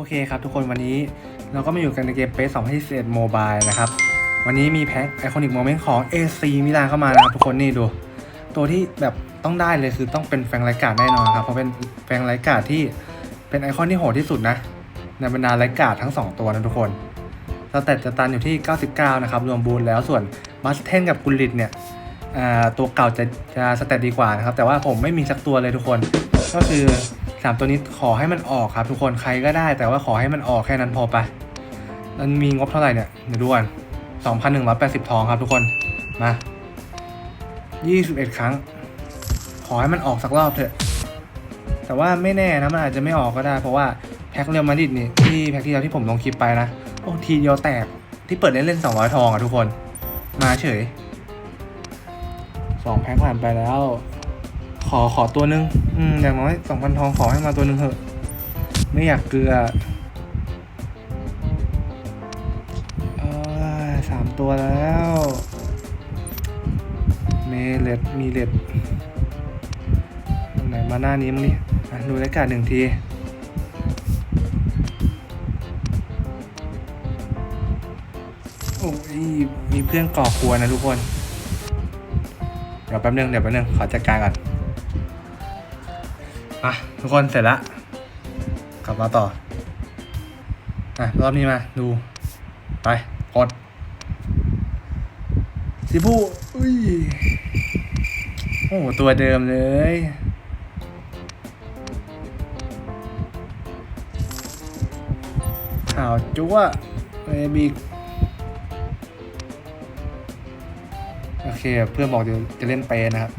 โอเคครับทุกคนวันนี้เราก็มาอยู่กันในเกมเปส2021 Mobile นะครับ วันนี้มีแพ็คไอคอนิกโมเมนต์ของ AC มิลานเข้ามานะครับทุกคนนี่ดู ตัวที่แบบต้องได้เลยคือต้องเป็นแฟงไรการ์ดแน่นอนครับ เพราะเป็นแฟงไรการ์ดที่เป็นไอคอนที่โหดที่สุดนะ ในบรรดาไรการ์ดทั้ง 2 ตัวนะทุกคนสเตตจะตันอยู่ที่ 99 นะครับ รวมบูนแล้วส่วนบัสเทนกับกุลิตเนี่ยตัวเก่าจะจะสเตตดีกว่านะครับ แต่ว่าผมไม่มีสักตัวเลยทุกคน ก็คือ 3 ตัวนี้ขอให้มันออกครับ ทุกคนใครก็ได้ แต่ว่าขอให้มันออกแค่นั้นพอไปมันมีงบเท่าไหร่เนี่ยเดี๋ยวดูก่อน2,180 ทองครับทุกคนมา21 ครั้ง ขอให้มันออกสักรอบเถอะ แต่ว่าไม่แน่นะมันอาจจะไม่ออกก็ได้ เพราะว่าแพ็คเรียลมาดริดนี่ที่แพ็คที่แล้วที่ผมลงคลิปไปนะโอ้ทีเดียวแตกที่เปิดเล่นเล่น200 ทองอะทุกคน มาเฉยสองแพ็คผ่านไปแล้ว ขอขอตัวหนึ่งอืมอย่างน้อยสองพันทองขอให้มาตัวหนึ่งเถอะ ไม่อยากเกลือเอ้ยสามตัวแล้ว เมเล็ดมีเล็ดตรงไหนมาหน้านี้มั้งนี่ดูรายการหนึ่งทีโอ้ยมีเพื่อนก่อครัวนะทุกคน เดี๋ยวแป๊บนึง เดี๋ยวแป๊บนึง ขอจัดการก่อน อะทุกคนเสร็จละกลับมาต่ออะรอบนี้มาดู ไปกดสิผู้อุ้ยโอ้โหตัวเดิมเลยข่าวจั๊วเอบิกโอเค เพื่อนบอกเดี๋ยวจะเล่นเปนะครับ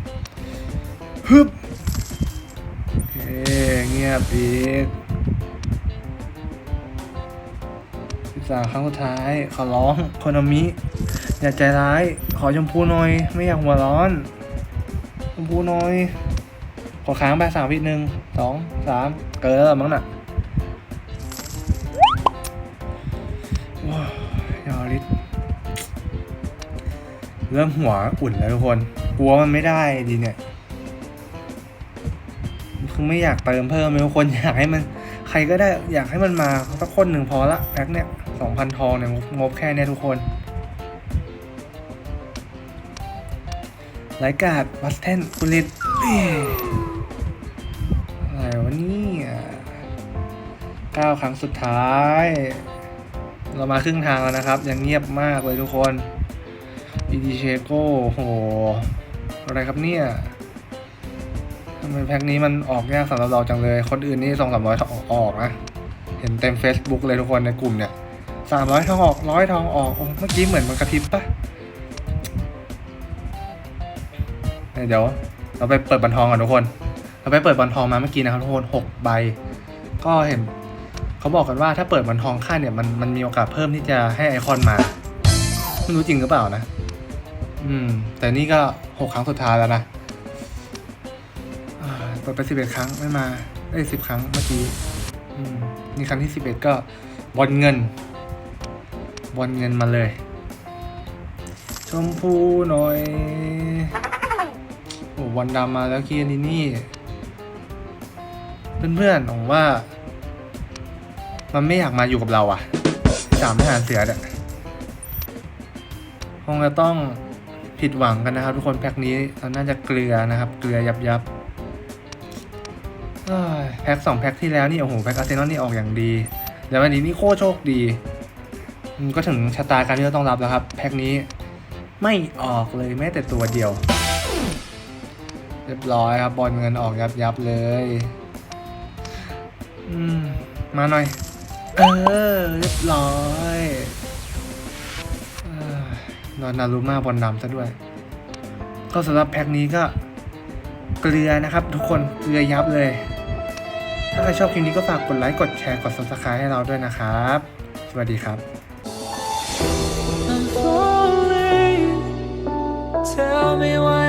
ฮึบ เงียบอีกสิบสามครั้งสุดท้าย ขอร้องโคนามิ อย่าใจร้าย ขอชมพูหน่อย ไม่อยากหัวร้อน ชมพูหน่อย ขอค้างไปสามวิหนึ่งสองสามเกินแล้วมั้งน่ะว้ายาวลิศเริ่มหัวอุ่นแล้วทุกคน กลัวมันไม่ได้ดีเนี่ย คือไม่อยากเติมเพิ่มเลยทุกคนอยากให้มัน ใครก็ได้อยากให้มันมาสักคนหนึ่งพอละแพ็คเนี่ยสองพันทองเนี่ยงบแค่เนี่ยทุกคนรายการบัสเทนกุลิตอะไรวะนี่เก้าครั้งสุดท้าย เรามาครึ่งทางแล้วนะครับ ยังเงียบมากเลยทุกคนอีดีเชโก้โห อะไรครับเนี่ย ทำไมแพ็คนี้มันออกยากสำหรับเราจังเลย คนอื่นนี่สองสามร้อยทองออกนะ เห็นเต็ม Facebook เลยทุกคนในกลุ่มเนี่ยสามร้อยทองออกร้อยทองออกโอ้เมื่อกี้เหมือนมันกระพริบปะเดี๋ยว เราไปเปิดบันทองก่อนทุกคน เราไปเปิดบันทองมาเมื่อกี้นะครับทุกคนหกใบ ก็เห็นเขาบอกกันว่าถ้าเปิดบันทองค่าเนี่ยมันมันมีโอกาสเพิ่มที่จะให้ไอคอนมาไม่รู้จริงหรือเปล่านะ อืม แต่นี่ก็หกครั้งสุดท้ายแล้วนะ ดไปสิบเอ็ดครั้งไม่มาเอ้สิบครั้งเมื่อกี้มนี่ครั้งที่สิบเอ็ดก็บอลเงิน บอลเงินมาเลย ชมพูหน่อยโอ้วันดำมาแล้วเคียนี่นี่เพื่อนๆผมว่า มันไม่อยากมาอยู่กับเราอะสามทหารเสือเนี่ยคงจะต้องผิดหวังกันนะครับ ทุกคนแพ็คนี้เราน่าจะเกลือนะครับ เกลือยับยับ แพ็คสองแพ็คที่แล้วนี่โอ้โหแพ็คอาร์เซนอลนี่ออกอย่างดี แล้ววันนี้นี่โคตรโชคดีก็ถึงชะตากรรที่เราต้องรับแล้วครับ แพ็คนี้ไม่ออกเลยแม้แต่ตัวเดียว เรียบร้อยครับบอลเงินออกยับยับเลยอืมมาหน่อย เออเรียบร้อยเอ้ยนอนนารูมาบอลดำซะด้วย ก็สำหรับแพ็คนี้ก็เกลือนะครับทุกคนเกลือยับเลย ถ้าใครชอบคลิปนี้ก็ฝากกดไลค์ กดแชร์ กด subscribe ให้เราด้วยนะครับ สวัสดีครับ I'm falling. Tell me why